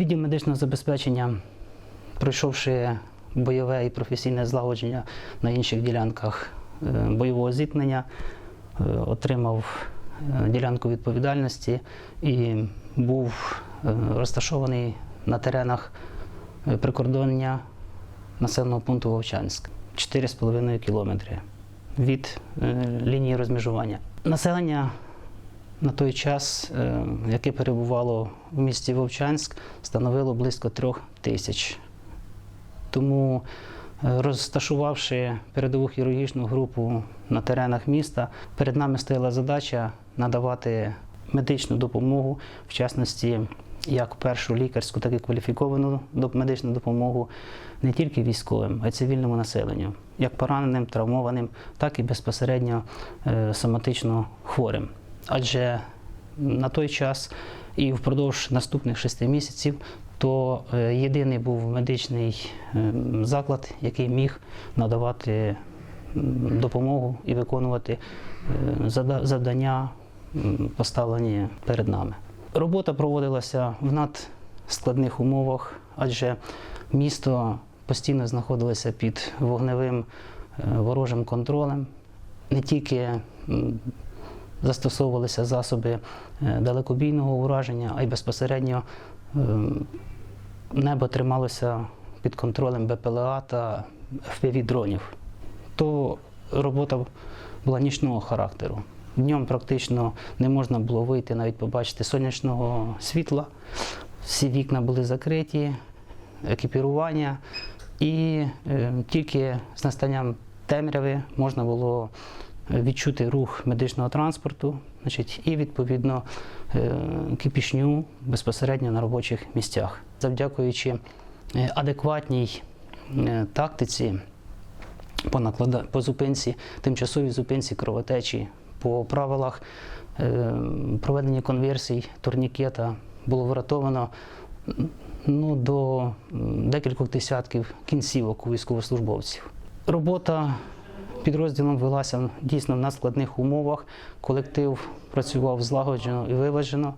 Відділ медичного забезпечення, пройшовши бойове і професійне злагодження на інших ділянках е, бойового зіткнення, е, отримав е, ділянку відповідальності і був розташований на теренах прикордоння населеного пункту Вовчанськ 4,5 кілометри від лінії розмежування. Населення на той час, е, яке перебувало в місті Вовчанськ, становило близько трьох тисяч. Тому, е, розташувавши передову хірургічну групу на теренах міста, перед нами стояла задача надавати медичну допомогу, в частності як першу лікарську, так і кваліфіковану медичну допомогу не тільки військовим, а й цивільному населенню, як пораненим, травмованим, так і безпосередньо е, соматично хворим. Адже на той час і впродовж наступних шести місяців то е, єдиний був медичний е, заклад, який міг надавати допомогу і виконувати е, завдання, поставлені перед нами. Робота проводилася в надскладних умовах, адже місто постійно знаходилося під вогневим е, ворожим контролем. Не тільки застосовувалися засоби е, далекобійного ураження, а й безпосередньо е, небо трималося під контролем БПЛА та FPV-дронів. То робота була нічного характеру. Днем практично не можна було вийти, навіть побачити сонячного світла. Всі вікна були закриті, екіпірування, і е, тільки з настанням темряви можна було відчути рух медичного транспорту, значить, і відповідно е, кипішню безпосередньо на робочих місцях. Завдякуючи е, адекватній е, тактиці по, наклада- по зупинці, тимчасовій зупинці кровотечі, по правилах е, проведення конверсій турнікета було врятовано ну, до декількох десятків кінцівок у військовослужбовців. Робота підрозділом велася дійсно в надскладних умовах. Колектив працював злагоджено і виважено.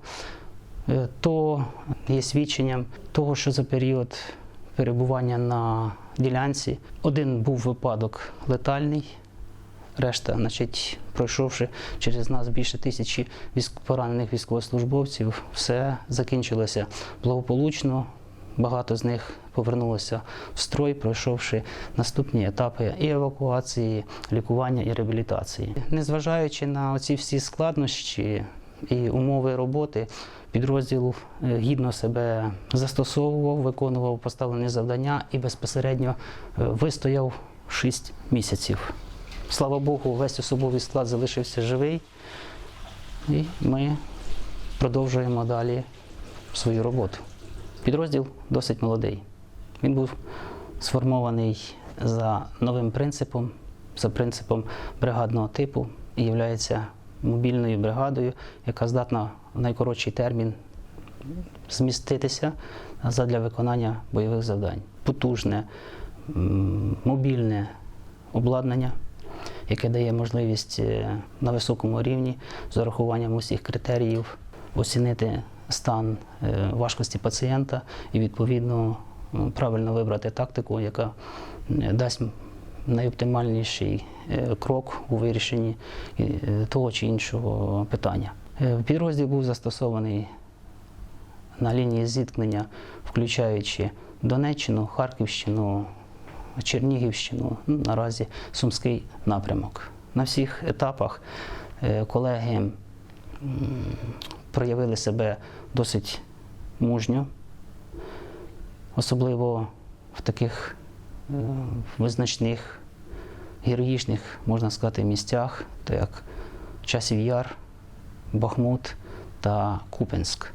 Е, То є свідченням того, що за період перебування на ділянці один був випадок летальний, решта, значить, пройшовши через нас більше тисячі поранених військовослужбовців, все закінчилося благополучно. Багато з них повернулося в строй, пройшовши наступні етапи і евакуації, лікування і реабілітації. Незважаючи на ці всі складнощі і умови роботи, підрозділ е, гідно себе застосовував, виконував поставлені завдання і безпосередньо е, вистояв 6 місяців. Слава Богу, весь особовий склад залишився живий, і ми продовжуємо далі свою роботу. Підрозділ досить молодий. Він був сформований за новим принципом, за принципом бригадного типу і є мобільною бригадою, яка здатна в найкоротший термін зміститися задля виконання бойових завдань. Потужне, мобільне обладнання, яке дає можливість е, на високому рівні з урахуванням усіх критеріїв оцінити стан е, важкості пацієнта і відповідно правильно вибрати тактику, яка е, дасть найоптимальніший е, крок у вирішенні того чи іншого питання. Підрозділ був застосований на лінії зіткнення, включаючи Донеччину, Харківщину, Чернігівщину, ну, наразі Сумський напрямок. На всіх етапах колеги проявили себе досить мужньо, особливо в таких е, визначних героїчних, можна сказати, місцях, то як Часів Яр, Бахмут та Купенськ.